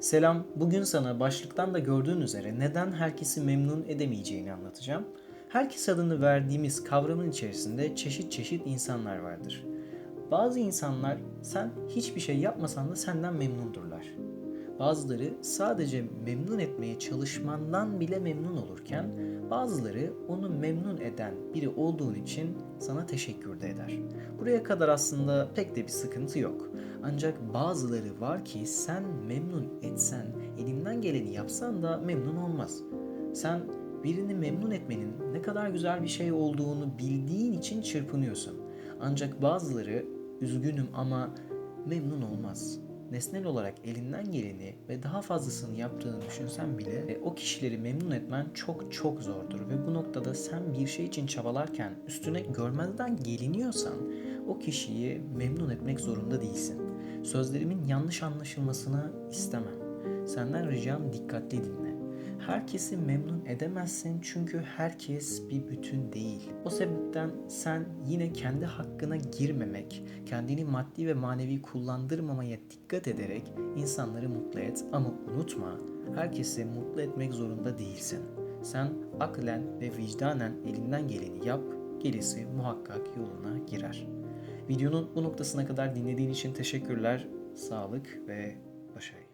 Selam, bugün sana başlıktan da gördüğün üzere neden herkesi memnun edemeyeceğini anlatacağım. Herkes adını verdiğimiz kavramın içerisinde çeşit çeşit insanlar vardır. Bazı insanlar sen hiçbir şey yapmasan da senden memnundurlar. Bazıları sadece memnun etmeye çalışmandan bile memnun olurken bazıları onu memnun eden biri olduğun için sana teşekkür de eder. Buraya kadar aslında pek de bir sıkıntı yok. Ancak bazıları var ki sen memnun etsen, elinden geleni yapsan da memnun olmaz. Sen birini memnun etmenin ne kadar güzel bir şey olduğunu bildiğin için çırpınıyorsun. Ancak bazıları üzgünüm ama memnun olmaz. Nesnel olarak elinden geleni ve daha fazlasını yaptığını düşünsen bile e, o kişileri memnun etmen çok çok zordur ve bu noktada sen bir şey için çabalarken üstüne görmezden geliniyorsan o kişiyi memnun etmek zorunda değilsin. Sözlerimin yanlış anlaşılmasını istemem. Senden ricam dikkatli dinle. Herkesi memnun edemezsin çünkü herkes bir bütün değil. O sebepten sen yine kendi hakkına girmemek, kendini maddi ve manevi kullandırmamaya dikkat ederek insanları mutlu et ama unutma herkesi mutlu etmek zorunda değilsin. Sen aklen ve vicdanen elinden geleni yap, gerisi muhakkak yoluna girer. Videonun bu noktasına kadar dinlediğin için teşekkürler. Sağlık ve başarı.